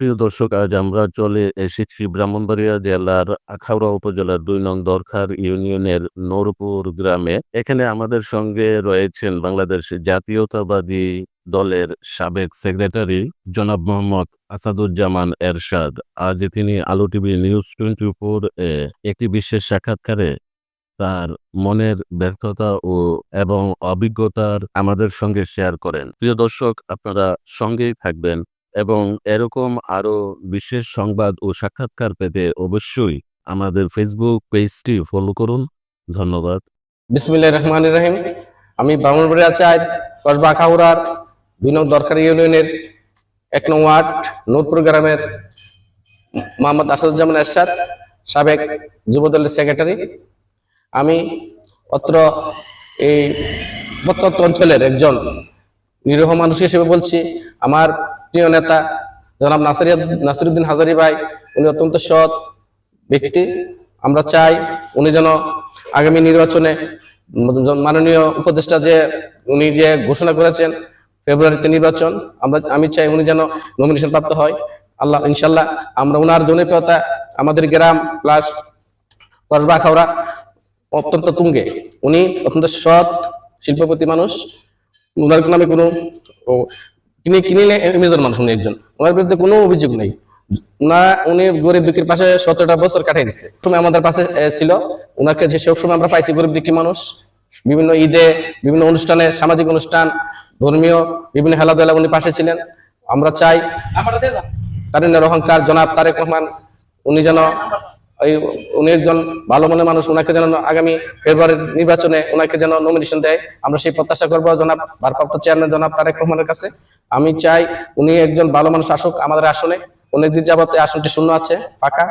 প্রিয় দর্শক, আজ আমরা চলে এসেছি ব্রাহ্মণবাড়িয়া জেলার আখাউড়া উপজেলার দুই নং দরখার ইউনিয়নের নূরপুর গ্রামে। এখানে আমাদের সঙ্গে রয়েছেন বাংলাদেশ জাতীয়তাবাদী দলের সাবেক সেক্রেটারি জনাব মোহাম্মদ আসাদুজ্জামান এরশাদ। আজ তিনি Alo TV news twenty four এ একটি বিশেষ সাক্ষাৎকারে তার মনের ব্যর্থতা ও এবং অভিজ্ঞতার আমাদের সঙ্গে শেয়ার করেন। প্রিয় দর্শক, আপনারা সঙ্গেই থাকবেন এবং এরকম আরও বিশেষ সংবাদ ও সাক্ষাৎকার পেতে অবশ্যই আমাদের ফেসবুক পেজটি ফলো করুন। ধন্যবাদ। বিসমিল্লাহ রহমান রহিম। আমি ব্রাহ্মণবাড়িয়া চাই কসবা খাউড়ার দুই নং দরকারি ইউনিয়নের এক নং ওয়ার্ড নূরপুর গ্রামের মোহাম্মদ আসাদুজ্জামান এরশাদ সাবেক যুবদলের সেক্রেটারি আমি অত্র এই প্রত্যন্ত অঞ্চলের একজন নিরীহ মানুষ হিসেবে বলছি, আমার প্রিয় নেতা জনাব নাসির নাসিরুদ্দিন হাজারি ভাই, উনি অত্যন্ত সৎ ব্যক্তি। আমরা চাই উনি যেন আগামী নির্বাচনে মাননীয় উপদেষ্টা যে উনি যে ঘোষণা করেছেন ফেব্রুয়ারিতে নির্বাচন, আমরা আমি চাই উনি যেন নমিনেশন প্রাপ্ত হয়। আল্লাহ ইনশাল্লাহ আমরা উনার জনপ্রিয়তা আমাদের গ্রাম প্লাস কসবা খাওড়া অত্যন্ত তুঙ্গে। উনি অত্যন্ত সৎ, শিল্পপতি মানুষ। উনার নামে কোনো কিনে কিনে এমনিজন মানুষ উনি একজন। ওনার বিরুদ্ধে কোনো অভিযোগ নেই। না উনি গরিব দুঃখীর পাশে সতেরোটা বছর কাটাই দিচ্ছে সময় আমাদের পাশে ছিল। উনাকে যে সব সময় আমরা পাইছি গরিব দুঃখী মানুষ বিভিন্ন ঈদে বিভিন্ন অনুষ্ঠানে সামাজিক অনুষ্ঠান ধর্মীয় বিভিন্ন খেলাধুলা উনি পাশে ছিলেন। আমরা চাই তারিনের অহংকার জনাব তারেক রহমান উনি যেন এই উনি একজন ভালো মনে মানুষ ওনাকে যেন আগামী ফেব্রুয়ারির নির্বাচনে ওনাকে যেন নমিনেশন দেয়। আমরা সেই প্রত্যাশা করব জনাব ভারপ্রাপ্ত চেয়ারম্যান জনাব তারেক রহমানের কাছে। আমি চাই উনি একজন ভালো মানুষ আসুক আমাদের আসনে। অনেকদিন যাবত এই আসনটি শূন্য আছে, ফাঁকা।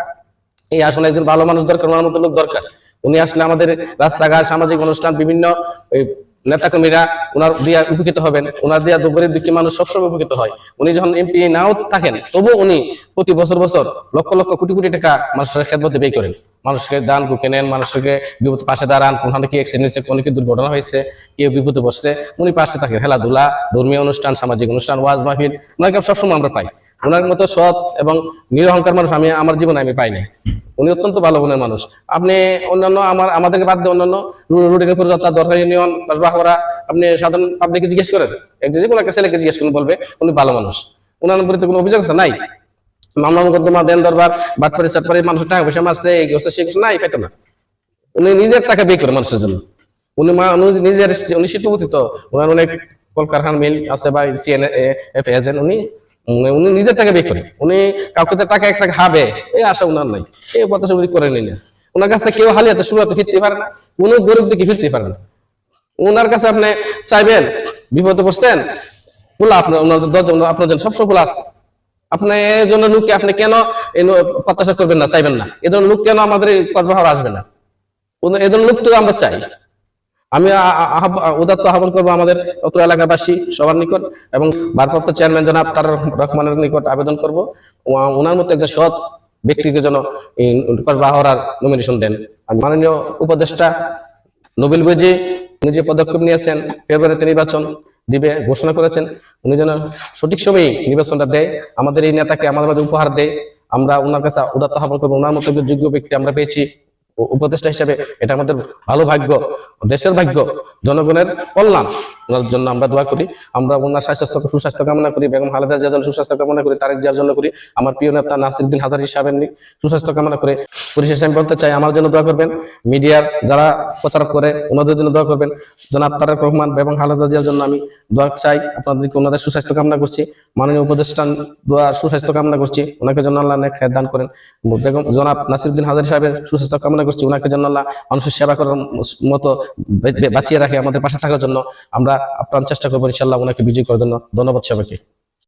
এই আসনে একজন ভালো মানুষ দরকার, ওনার মতো লোক দরকার। উনি আসলে আমাদের রাস্তাঘাট, সামাজিক অনুষ্ঠান, বিভিন্ন নেতাকর্মীরা ওনার দিয়া উপকৃত হবেন ওনার দিয়া গরিব দুঃখী মানুষ সবসময় উপকৃত হয়। উনি যখন এমপি নাও থাকেন তবু উনি প্রতি বছর বছর লক্ষ লক্ষ কোটি কোটি টাকা মানুষের খেদমতে ব্যয় করেন। মানুষকে দান কুকে নেন মানুষকে বিপদ পাশে দাঁড়ান, কোনখানে কি অ্যাক্সিডেন্ট হয়েছে কোনো কি দুর্ঘটনা হয়েছে, কেউ বিপদে বসছে উনি পাশে থাকেন খেলাধুলা, ধর্মীয় অনুষ্ঠান, সামাজিক অনুষ্ঠান, ওয়াজ মাহফিল, ওনাকে সবসময় আমরা পাই। ওনার মতো সৎ এবং নিরহংকার মানুষ আমি, আমার জীবনে আমি পাই উনি অত্যন্ত ভালো গুণের মানুষ। আপনি অন্যান্য আমার, আমাদেরকে বাদ দিয়ে অন্যান্য রুটিনের উপর যাত্রা দরকার ইউনিয়ন কসবাহরা আপনি সাধারণ পাবলিককে জিজ্ঞেস করেন যে কোনো একটা ছেলেকে জিজ্ঞেস করুন, বলবে, উনি ভালো মানুষ। ওনার বিরুদ্ধে কোনো অভিযোগ আছে? নাই। মামলা মোকদ্দমা, দেন দরবার বাটপারি চাটপারি মানুষের টাকা পয়সা মাসতে এই করছে সেই কিছু নাই পেতো না। উনি নিজের টাকা বিয়ে করে মানুষের জন্য। উনি মা, উনি নিজের, উনি শিল্পপতি তো। ওনার অনেক কলকারখানা মিল আছে বা সিএন এফ এজেন্ট উনি উনি উনি নিজের টাকা বিয়ে করে। উনি কাউকে তো টাকা এক টাকা হাবে এই আশা উনার নাই। এই প্রত্যাশা উনি করে নিলেন ওনার কাছ থেকে কেউ হালিয়াতে শুরুতে ফিরতে পারে না কোনো গরিব দিকে ফিরতে পারে না। ওনার কাছে আপনি চাইবেন, বিপদে বসতেন খোলা আপনার, ওনার আপনার জন্য সবসময় খোলা আছে। আপনি এই জন্য লোককে আপনি কেন প্রত্যাশা করবেন না, চাইবেন না? এই ধরনের লোক কেন আমাদের এই কর্মভার আসবে না? এই ধরনের লোক তো আমরা চাই। আমি উদাত্ত আহ্বান করব আমাদের অত্র এলাকাবাসী সবার নিকট এবং ভারপ্রাপ্ত চেয়ারম্যান জনাব তার রহমানের নিকট আবেদন করব। ওনার মতো একজন সৎ ব্যক্তিকে যেন এই কসবাহরার নমিনেশন দেন। মাননীয় উপদেষ্টা নোবেল বেজি উনি যে পদক্ষেপ নিয়েছেন, ফেব্রুয়ারিতে নির্বাচন দিবে, ঘোষণা করেছেন, উনি যেন সঠিক সময়ে নির্বাচনটা দেয়, আমাদের এই নেতাকে আমাদের মাঝে উপহার দেয়। আমরা ওনার কাছে উদাত্ত আহ্বান করব। ওনার মতো যোগ্য ব্যক্তি আমরা পেয়েছি। উপদেষ্টা হিসাবে এটা আমাদের ভালো ভাগ্য, দেশের ভাগ্য, জনগণের কল্যাণ। ওনার জন্য আমরা দোয়া করি, আমরা ওনার স্বাস্থ্য সুস্বাস্থ্য কামনা করি, বেগম খালেদা জিয়ার জন্য সুস্বাস্থ্য কামনা করি, তারেক জিয়ার জন্য করি, আমার প্রিয় নেতা নাসিরুদ্দিন হাজারি সাহেবের সুস্বাস্থ্য কামনা করে। পরিশেষে আমি বলতে চাই, আমার জন্য দোয়া করবেন, মিডিয়ার যারা প্রচার করে, ওনাদের জন্য দোয়া করবেন। জনাব তারেক রহমান, বেগম খালেদা জিয়ার জন্য আমি দোয়া চাই, আপনাদেরকে ওনাদের সুস্বাস্থ্য কামনা করছি। মাননীয় উপদেষ্টা দোয়া সুস্বাস্থ্য কামনা করছি, ওনাকে জন্য আল্লাহ দান করেন। বেগম জনাব নাসিরুদ্দিন হাজারি সাহেবের সুস্বাস্থ্য কামনা করছি ওনাকে জন্য আল্লাহ মানুষের সেবা করার মতো বাঁচিয়ে রাখে আমাদের পাশে থাকার জন্য আমরা আপ্রাণ চেষ্টা করব ইনশাল্লাহ ওনাকে বিজয় করার জন্য। ধন্যবাদ সবাইকে।